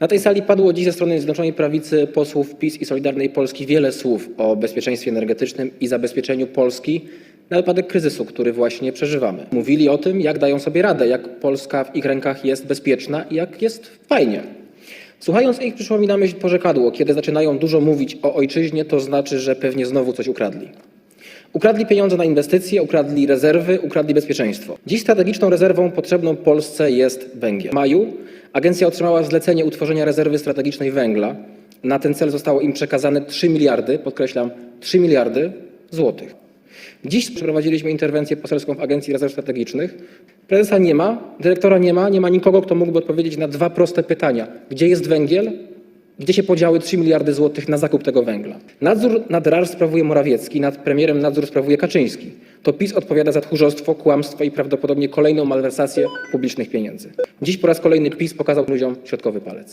Na tej sali padło dziś ze strony Zjednoczonej Prawicy posłów PiS i Solidarnej Polski wiele słów o bezpieczeństwie energetycznym i zabezpieczeniu Polski na wypadek kryzysu, który właśnie przeżywamy. Mówili o tym, jak dają sobie radę, jak Polska w ich rękach jest bezpieczna i jak jest fajnie. Słuchając ich, przyszło mi na myśl porzekadło, kiedy zaczynają dużo mówić o ojczyźnie, to znaczy, że pewnie znowu coś ukradli. Ukradli pieniądze na inwestycje, ukradli rezerwy, ukradli bezpieczeństwo. Dziś strategiczną rezerwą potrzebną Polsce jest węgiel. W maju agencja otrzymała zlecenie utworzenia rezerwy strategicznej węgla. Na ten cel zostało im przekazane 3 miliardy, podkreślam, 3 miliardy złotych. Dziś przeprowadziliśmy interwencję poselską w Agencji Rezerw Strategicznych. Prezesa nie ma, dyrektora nie ma, nie ma nikogo, kto mógłby odpowiedzieć na dwa proste pytania. Gdzie jest węgiel? Gdzie się podziały 3 miliardy złotych na zakup tego węgla? Nadzór nad RAR sprawuje Morawiecki, nad premierem nadzór sprawuje Kaczyński. To PiS odpowiada za tchórzostwo, kłamstwo i prawdopodobnie kolejną malwersację publicznych pieniędzy. Dziś po raz kolejny PiS pokazał ludziom środkowy palec.